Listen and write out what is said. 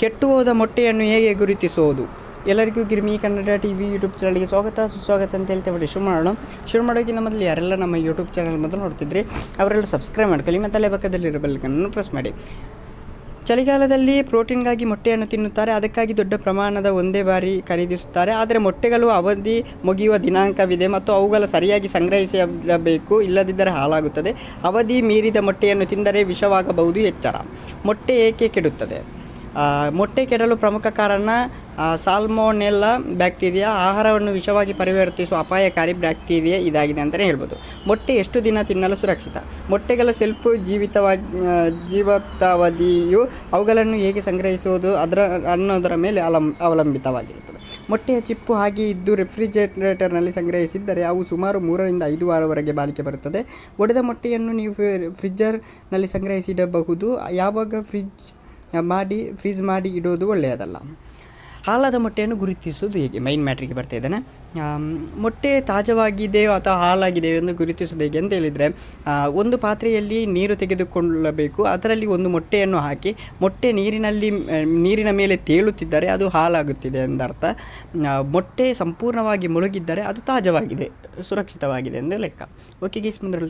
ಕೆಟ್ಟು ಹೋದ ಮೊಟ್ಟೆಯನ್ನು ಹೇಗೆ ಗುರುತಿಸುವುದು? ಎಲ್ಲರಿಗೂ Girmi Kannada T V YouTube ಚಾನಲ್ಗೆ ಸ್ವಾಗತ. ಸುಸ್ವಾಗತ ಅಂತ ಹೇಳ್ತಾ ಬಿಡಿ, ಶುರು ಮಾಡೋಣ. ಶುರು ಮಾಡೋಕ್ಕಿಂತ ಮೊದಲು ಯಾರೆಲ್ಲ ನಮ್ಮ ಯೂಟ್ಯೂಬ್ ಚಾನಲ್ ಮೊದಲು ನೋಡ್ತಿದ್ರಿ, ಅವರೆಲ್ಲ ಸಬ್ಸ್ಕ್ರೈಬ್ ಮಾಡ್ಕೊಳ್ಳಿ ಮತ್ತು ಅಲ್ಲೇ ಪಕ್ಕದಲ್ಲಿರೋ ಬೆಲ್ಕನ್ನು ಪ್ರೆಸ್ ಮಾಡಿ. ಚಳಿಗಾಲದಲ್ಲಿ ಪ್ರೋಟೀನ್ಗಾಗಿ ಮೊಟ್ಟೆಯನ್ನು ತಿನ್ನುತ್ತಾರೆ. ಅದಕ್ಕಾಗಿ ದೊಡ್ಡ ಪ್ರಮಾಣದ ಒಂದೇ ಬಾರಿ ಖರೀದಿಸುತ್ತಾರೆ. ಆದರೆ ಮೊಟ್ಟೆಗಳು ಅವಧಿ ಮುಗಿಯುವ ದಿನಾಂಕವಿದೆ ಮತ್ತು ಅವುಗಳ ಸರಿಯಾಗಿ ಸಂಗ್ರಹಿಸಬೇಕು, ಇಲ್ಲದಿದ್ದರೆ ಹಾಳಾಗುತ್ತದೆ. ಅವಧಿ ಮೀರಿದ ಮೊಟ್ಟೆಯನ್ನು ತಿಂದರೆ ವಿಷವಾಗಬಹುದು ಎಚ್ಚರ. ಮೊಟ್ಟೆ ಏಕೆ ಕೆಡುತ್ತದೆ? ಮೊಟ್ಟೆ ಕೆಡಲು ಪ್ರಮುಖ ಕಾರಣ ಸಾಲ್ಮೋನೆಲ್ಲ ಬ್ಯಾಕ್ಟೀರಿಯಾ ಆಹಾರವನ್ನು ವಿಷವಾಗಿ ಪರಿವರ್ತಿಸುವ ಅಪಾಯಕಾರಿ ಬ್ಯಾಕ್ಟೀರಿಯಾ ಇದಾಗಿದೆ ಅಂತಲೇ ಹೇಳ್ಬೋದು. ಮೊಟ್ಟೆ ಎಷ್ಟು ದಿನ ತಿನ್ನಲು ಸುರಕ್ಷಿತ? ಮೊಟ್ಟೆಗಳ ಸೆಲ್ಫ್ ಜೀವಿತವಾಗಿ ಜೀವಿತಾವಧಿಯು ಅವುಗಳನ್ನು ಹೇಗೆ ಸಂಗ್ರಹಿಸುವುದು ಅದರ, ಅನ್ನೋದರ ಮೇಲೆ ಅವಲಂ ಅವಲಂಬಿತವಾಗಿರುತ್ತದೆ. ಮೊಟ್ಟೆಯ ಚಿಪ್ಪು ಹಾಗೆ ಇದ್ದು ರೆಫ್ರಿಜರೇಟರ್ನಲ್ಲಿ ಸಂಗ್ರಹಿಸಿದ್ದರೆ ಅವು ಸುಮಾರು ಮೂರರಿಂದ ಐದು ವಾರವರೆಗೆ ಬಾಳಿಕೆ ಬರುತ್ತದೆ. ಒಡೆದ ಮೊಟ್ಟೆಯನ್ನು ನೀವು ಫ್ರಿ- ಫ್ರಿಜ್ಜರ್ನಲ್ಲಿ ಸಂಗ್ರಹಿಸಿಡಬಹುದು. ಯಾವಾಗ ಫ್ರಿಜ್ ಮಾಡಿ ಫ್ರೀಸ್ ಮಾಡಿ ಇಡೋದು ಒಳ್ಳೆಯದಲ್ಲ. ಹಾಲಾದ ಮೊಟ್ಟೆಯನ್ನು ಗುರುತಿಸುವುದು ಹೇಗೆ? ಮೈನ್ ಮ್ಯಾಟ್ರಿಗೆ ಬರ್ತಾ ಇದ್ದಾನೆ. ಮೊಟ್ಟೆ ತಾಜವಾಗಿದೆಯೋ ಅಥವಾ ಹಾಳಾಗಿದೆಯೋ ಎಂದು ಗುರುತಿಸುವುದು ಹೇಗೆ ಅಂತ ಹೇಳಿದರೆ ಒಂದು ಪಾತ್ರೆಯಲ್ಲಿ ನೀರು ತೆಗೆದುಕೊಳ್ಳಬೇಕು. ಅದರಲ್ಲಿ ಒಂದು ಮೊಟ್ಟೆಯನ್ನು ಹಾಕಿ, ಮೊಟ್ಟೆ ನೀರಿನಲ್ಲಿ, ನೀರಿನ ಮೇಲೆ ತೇಲುತ್ತಿದ್ದರೆ ಅದು ಹಾಳಾಗುತ್ತಿದೆ ಎಂದರ್ಥ. ಮೊಟ್ಟೆ ಸಂಪೂರ್ಣವಾಗಿ ಮುಳುಗಿದ್ದರೆ ಅದು ತಾಜವಾಗಿದೆ, ಸುರಕ್ಷಿತವಾಗಿದೆ ಎಂದು ಲೆಕ್ಕ. ಓಕೆ ಗೀಸ್ ಮುಂದೆ